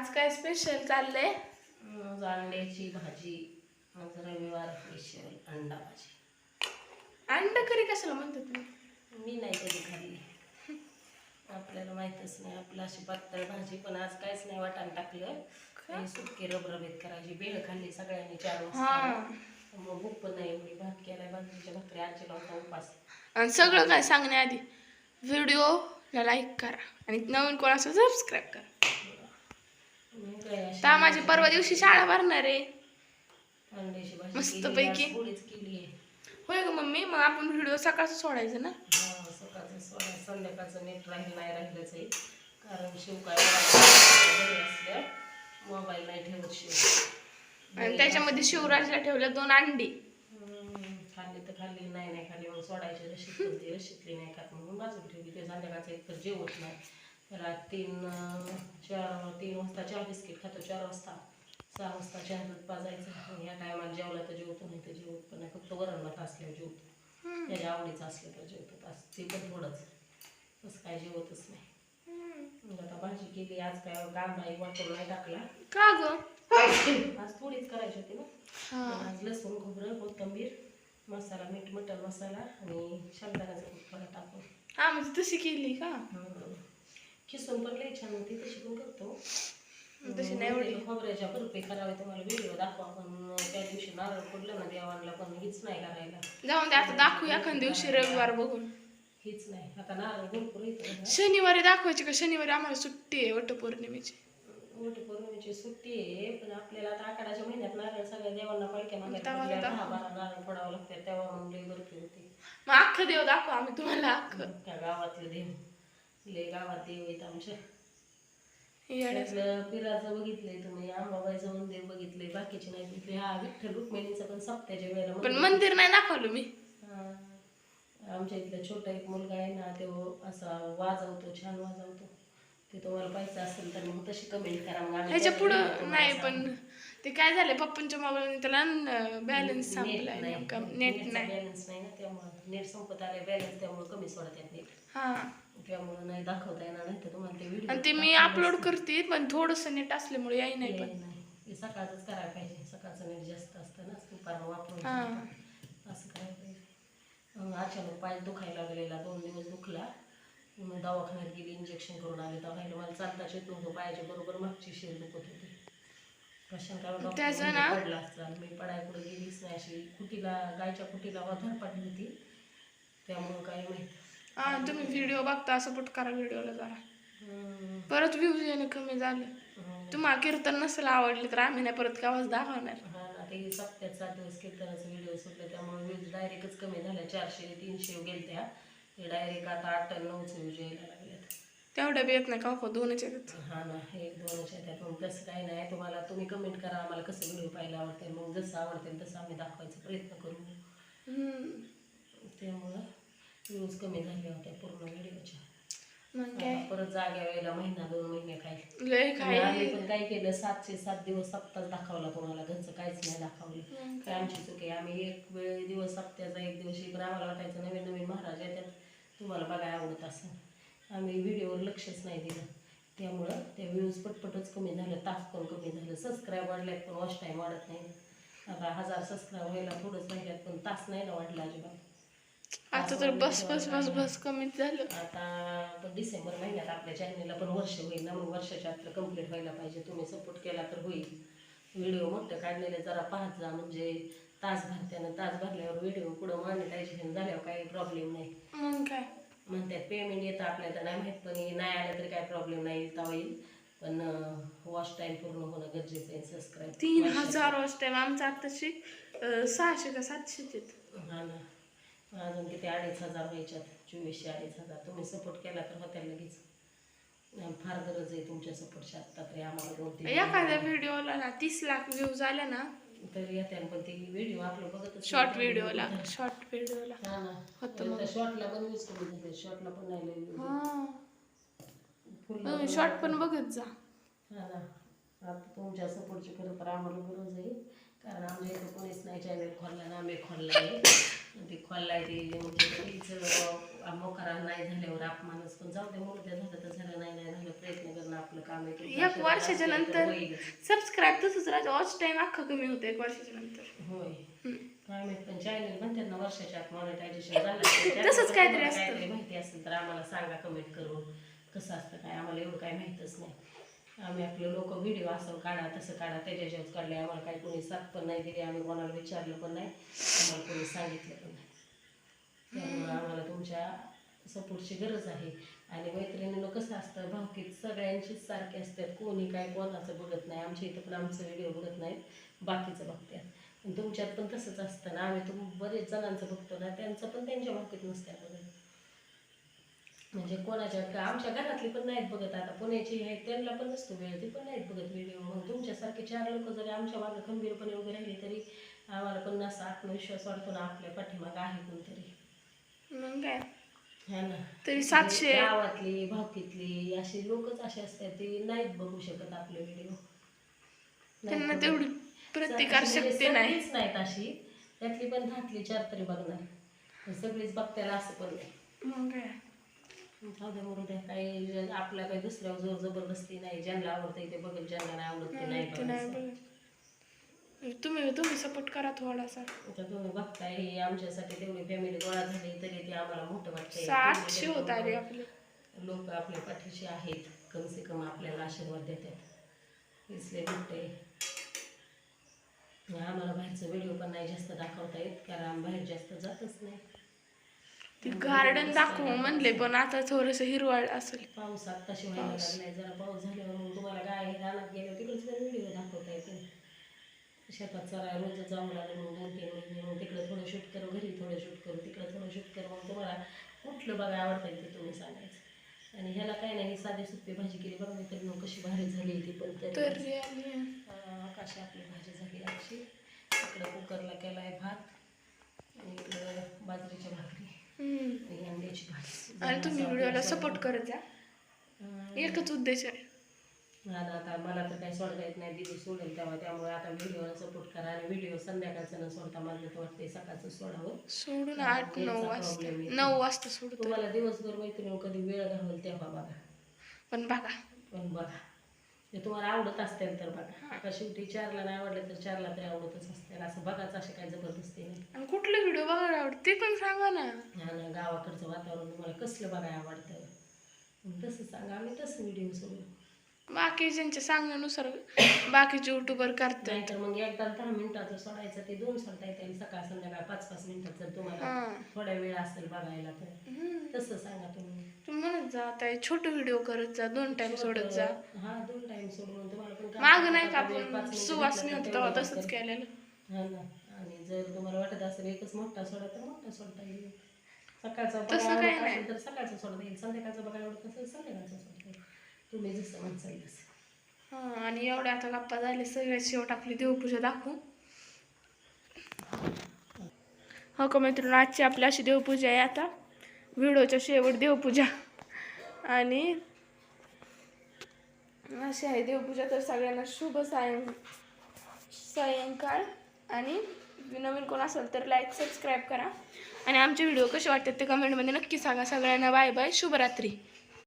आज काय स्पेशल चाललंय? आज अंड्याची भाजी आज रविवार स्पेशल अंडा भाजी. अंड करी कशाला म्हणतात तुम्ही? मी नाही कधी खाल्ली. आपल्याला माहीतच नाही आपलं अशी पातळ भाजी पण आज काहीच नाही वाटाण टाकलं. काही सुटके रबरबीत करायची बेळ खाल्ली सगळ्यांनी चार हा. वाजता मग भूक पण नाही एवढी भात केलाय बाजरीच्या भाकरी आजीला होता उपास. आणि सगळं काय सांगण्याआधी? व्हिडिओला लाईक करा आणि नवीन कोण असेल सबस्क्राईब करा. मग अशी तर माझी परवा दिवशी शाळा भरणार आहे. केली आहे. होय ग मम्मी मग आपण व्हिडिओ सकाळचं सोडायचं ना? सकाळचं सोडा संध्याकाळचं नीट राहील नाही राहिलंच आहे. कारण शिव काय घरी असल्या मोबाईल नाही ठेवत शिव. आणि त्याच्यामध्ये शिवराजला ठेवलं दोन अंडी. खाल्ली तर खाल्ली नाही नाही खाल्ली. मग सोडायची ती रशीदली नाही खात. म्हणून बाजूला ठेवली. ते संध्याकाळचं एक तर जेवत नाही. त्याला तीन चार तीन वाजता चहा बिस्किट खातो चार वाजता सहा वाजता चहा दूध पाजायचं या टायमाला जेवला तर जेवतो नाही तर जेवत पण नाही फक्त वरण भात असल्यावर जेवतो त्याच्या आवडीचं असलं तर जेवतो बस ते पण थोडंच तसं काय जेवतच नाही आता भाजी केली आज काय कांदा एक वाटून नाही टाकला का ग आज थोडीच करायची होती ना आज लसूण खोबरं कोथिंबीर मसाला मीठ मटण मसाला आणि शेंगदाण्याचा थोडा टाकून हा म्हणजे तशी केली का. खिसून पण लई छान होती तशी पण करतो. तशी नाही एवढी खोबऱ्याच्या बर्फी करावे तुम्हाला व्हिडिओ दाखवा पण त्या दिवशी नारळ पडलं ना देवांना पण हीच नाही करायला. जाऊन दे आता दाखवू एखाद दिवशी रविवार बघून. हीच नाही. आता नारळ भरपूर येतं शनिवारी दाखवायची का? शनिवारी आम्हाला सुट्टी आहे वटपौर्णिमेची मोठी पौर्णिमेची सुट्टी आहे पण आपल्याला आता आखाड्याच्या महिन्यात नारळ सगळ्या देवांना पालख्या मागे तेव्हा पडल्या, दाखव. दहा बारा नारळ पडावं लागते तेव्हा मग लई बर्फी होती मग अख्खं देव दाखवा आम्ही तुम्हाला अख्खं. त्या गावातले देव. लय गावात आहेत आमच्या. त्यातलं पिराचं बघितलंय तुम्ही आंबाबाईचं मंदिर बघितलंय बाकीचे नाही बघितले. हा विठ्ठल रुक्मिणीचं पण सप्त्याच्या वेळेला पण मंदिर. नाही दाखवलं मी. हा. आमच्या इथला छोटा एक मुलगा आहे ना तो असा वाजवतो छान वाजवतो. ते तुम्हाला पाहिजे असेल तर मग तशी कमेंट करा मग ह्याच्या पुढं नाही पण ते काय झालंय पप्पांच्या मोबाईल त्याला बॅलन्स नेमका. नेट नाही. बॅलन्स नाही ना त्यामुळे. नेट संपत आले बॅलन्स त्यामुळे कमी सोडतात नेट हा. त्यामुळे नाही दाखवता येणार नाही तर तुम्हाला ते व्हिडिओ आणि ते मी अपलोड करते पण थोडस नेट असल्यामुळे याही नाही पण. नाही. हे सकाळचंच करायला पाहिजे. सकाळचं नेट जास्त असतं ना दुपारनं वापरून. असं करायला पाहिजे. मग अचानक पाय दुखायला लागलेला दोन दिवस दुखला. मग दवाखान्यात गेली इंजेक्शन करून आले. दवाखान्यात मला चालताच येत नव्हतं. पायाच्या बरोबर मागची शेर दुखत होती. त्याचं ना- पडला असता. मी पडाय गेलीच नाही. अशी कुटीला गायच्या कुटीला वाधर पाडली होती. त्यामुळं काय माहीत हा तुम्ही व्हिडिओ बघता सपोर्ट करा व्हिडिओला जरा. परत व्ह्यूज येणं कमी झालं. तुम्हाला कीर्तन नसेल आवडले तर आम्ही नाही परत गावाच दाखवणार. हा ते सप्त्यात सात दिवस कीर्तनाचा व्हिडिओ सुटले त्यामुळे व्ह्यूज डायरेक्टच कमी झाल्या चारशे तीनशे गेल त्या ते डायरेक्ट आता आठ नऊच व्ह्यूज यायला लागल्यात तेवढ्या बी येत नाही का? हो, दोनच येतात. हा ना दोनच येतात. मग तसं काही नाही. तुम्हाला तुम्ही कमेंट करा आम्हाला कसं व्हिडिओ पाहायला आवडते मग जसं आवडते तसं आम्ही दाखवायचा प्रयत्न करू. त्यामुळं व्ह्यूज कमी झाल्या होत्या पूर्ण व्हिडिओच्या मग काय? परत जाग्या वेळेला महिना दोन महिने काय? लय आणि आम्ही काय पण काय केलं सातशे सात दिवस सप्ताह दाखवला तुम्हाला घरचं काहीच नाही दाखवलं. काय? आमची चुकी आम्ही एक वेळ दिवस सप्त्याचा एक दिवस पण आम्हाला वाटायचं नवीन नवीन महाराज येतात तुम्हाला बघायला आवडत असं आम्ही व्हिडिओवर लक्षच नाही दिलं. त्यामुळं त्या व्ह्यूज पटपटच कमी झालं तास पण कमी झालं. सबस्क्राईब वाढल्यात पण वॉच टाईम वाढत नाही. आता हजार सबस्क्राईब व्हायला थोडंच राहिल्यात पण तास नाही ना वाढला अजिबात. आता तर बस बस बस बस कमीच झालं. आता डिसेंबर महिन्यात आपल्या चॅनलला पण वर्ष होईल ना मग वर्षाच्या आतलं कंप्लीट व्हायला पाहिजे. तुम्ही सपोर्ट केला तर होईल. व्हिडिओ मोठं काढलेले जरा पाहत जा. म्हणजे तास भरत्यानं तास भरल्यावर व्हिडिओ पुढं मॉनिटायझेशन झाल्यावर काही प्रॉब्लेम नाही. मग काय? म्हणतात पेमेंट येतं आपल्याला तर नाही माहीत पण नाही आलं तरी काही प्रॉब्लेम नाही तेव्हा येईल पण वॉच टाईम पूर्ण होणं गरजेचं आहे सबस्क्राईब तीन हजार वाज टाइम आमचं आताशी अं, सहाशे का सातशे हा ना. अजून किती अडीच हजार व्हायच्यात चोवीसशे अडीच हजार. तुम्ही सपोर्ट केला तर होत्या लगेच. फार गरज आहे तुमच्या सपोर्टची आत्ता तरी आम्हाला दोन तीन एखाद्या व्हिडिओला ना तीस लाख व्ह्यूज आले ना तरी येत्या पण ते व्हिडिओ आपलं बघतच शॉर्ट व्हिडिओला शॉर्ट व्हिडिओला हा. होतं शॉर्टला पण यूज करून झाले शॉर्टला पण नाही लई. हा. शॉर्ट पण बघत जा. हा ना. आता तुमच्या सपोर्टची खरं तर आम्हाला गरज आहे. कारण आमच्या इथं कोणीच नाही चॅनल खोलला ना आम्ही खोललाय. ते खोललाय ते म्हणजे मोकारा नाही झाल्यावर अपमानच पण जाऊ दे मोठं झालं तर झालं नाही नाही झालं प्रयत्न करणं आपलं काम आहे. एक वर्षाच्या नंतर. सबस्क्राईब तसंच राहतं. वॉच टाइम अख्खा कमी होतो एक वर्षाच्या नंतर. होय. हम्म. काय माहीत पण चॅनल वर्षाच्या आत मॉनिटायझेशन झालं तसंच काहीतरी असतं. माहिती असेल तर आम्हाला सांगा कमेंट करून. कसं असतं काय आम्हाला एवढं काय माहीतच नाही. आम्ही आपले लोक व्हिडिओ असं काढा तसं काढा त्याच्याच्याच काढले आम्हाला काही कोणी साथ पण नाही दिली आम्ही कोणाला विचारलं पण नाही आम्हाला कोणी सांगितलं पण नाही. त्यामुळे आम्हाला तुमच्या सपोर्टची गरज आहे. आणि मैत्रिणीनं कसं असतं भावकीत सगळ्यांचीच सारखे असतात. कोणी काय कोणाचं बघत नाही आमच्या इथं पण आमचं व्हिडिओ बघत नाहीत बाकीचं बघतात. तुमच्यात पण तसंच असतं ना आम्ही तुम बरेच जणांचं बघतो ना त्यांचं पण त्यांच्या भावकीत नसत्या बघत. म्हणजे कोणाच्या का आमच्या घरातली पण नाहीत बघत आता. पुण्याची आहेत त्यांना पण नसतो वेळ ते पण नाहीत बघत व्हिडिओ मग तुमच्यासारखे चार लोक जरी आमच्या मागं खंबीरपणे उभे राहिले तरी आम्हाला पण असा आत्मविश्वास वाटतो ना आपल्या पाठीमागं आहे कोणतरी. मग काय? है ना. तरी सातशे गावातली भावकीतली अशी लोकच अशी असतात ती नाहीत बघू शकत आपले व्हिडिओ त्यांना तेवढी प्रतिकार शक्ती नाही. नाहीत अशी. त्यातली पण दहातली चार तरी बघणार. सगळीच बघतायला असं पण नाही. मग काय? जाऊ दे मरू द्या काही आपला काही दुसऱ्यावर जोर जबरदस्ती नाही ज्यांना आवडतं ते बघेल ज्यांना नाही आवडत ते नाही ते नाही बघायचं. बघत तुम्ही तुम्ही सपोर्ट करा थोडासा. आता तुम्ही बघताय हे आमच्यासाठी तेवढी फॅमिली गोळा झाली तरी ते आम्हाला मोठं वाटतंय. सातशे होत आले आपले. लोक आपल्या पाठीशी आहेत कम से कम आपल्याला आशीर्वाद देतात. इसले मोठे. आम्हाला बाहेरचं व्हिडिओ पण नाही जास्त दाखवता येत कारण आम्ही बाहेर जास्त जातच नाही. ते गार्डन दाखव म्हणले पण आता थोडस हिरवळ असेल. पावसात तशी व्हायला लागलाय जरा पाऊस झाल्यावर मग तुम्हाला गाय रानात तिकडेच पण व्हिडिओ दाखवता येते. शेतात चराय रोज जावं लागेल मग दोन तीन महिने मग तिकडे थोडं शूट करू घरी थोडं शूट करू तिकडे थोडं शूट करू. मग तुम्हाला कुठलं बघा आवडतं ते तुम्ही सांगायचं. आणि ह्याला काय नाही साधी सुपी भाजी केली बघा मी तरी मग कशी भारी झाली ती पण तरी आकाशी आपली भाजी झाली अशी. इकडं कुकरला केला आहे भात आणि इकडं बाजरीच्या भाकरी हम्म. भाजी. आणि तुम्ही व्हिडिओला सपोर्ट करत जा. एकच उद्देश आहे. आणि आता मला तर काही सोडता येत नाही दिदी सोडेल तेव्हा त्यामुळे आता व्हिडिओला सपोर्ट करा आणि व्हिडिओ संध्याकाळचं न सोडता मला तर वाटते सकाळचं सोडावं. सोडून आठ नऊ वाजता. नऊ वाजता सोडतो तुम्हाला दिवसभर मैत्रिणी कधी वेळ घालवल तेव्हा बघा. पण बघा. पण बघा. ते तुम्हाला आवडत असतील तर बघा. आता शेवटी चारला नाही आवडलं तर चारला तरी आवडतच असतील. असं बघाच असे काही जबरदस्ती नाही. आणि कुठले व्हिडिओ बघायला आवडते पण सांगा ना. आणि गावाकडचं वातावरण तुम्हाला कसलं बघायला आवडतं? तसं सांगा. आम्ही तसं व्हिडिओ सोडू. बाकी ज्यांच्या सांगण्यानुसार बाकीचे युट्यूबर करतात. नाहीतर मग एकदा दहा मिनिटाचं सोडायचं ते दोन सोडता येतील सकाळ संध्याकाळ पाच पाच मिनिटात जर तुम्हाला हा. थोडा वेळ असेल बघायला तर. तसं सांगा तुम्ही. तुम्ही म्हणत जा आता छोटे व्हिडिओ करत जा दोन टाइम सोडत जा. हा दोन टाइम सोडून तुम्हाला पण काम माग नाही का करता वेळ पाच आपण मिनिटं तर तेव्हा तसंच. केलेलं. हा ना. आणि जर तुम्हाला वाटत असेल एकच मोठा सोडा तर मोठा सोडता येईल. सकाळचा तसं बघायला काही आवडत नाही. असेल तर सकाळचा सोडता येईल. संध्याकाळचा बघायला आवडत असेल संध्याकाळचा सोडता येईल. तुम्ही जसं म्हणसाल तसं. आणि एवढ्या आता गप्पा झाले सगळ्यात शेवट आपली देवपूजा दाखवू. हो का मित्रांनो आजची आपली अशी देवपूजा आहे आता. व्हिडिओच्या शेवट देवपूजा. आणि अशी आहे देवपूजा तर सगळ्यांना शुभ सायं सायंकाळ. आणि नवीन कोण असेल तर लाईक सबस्क्राईब करा. आणि आमचे व्हिडिओ कसे वाटतात ते कमेंटमध्ये नक्की सांगा. सगळ्यांना बाय बाय शुभरात्री.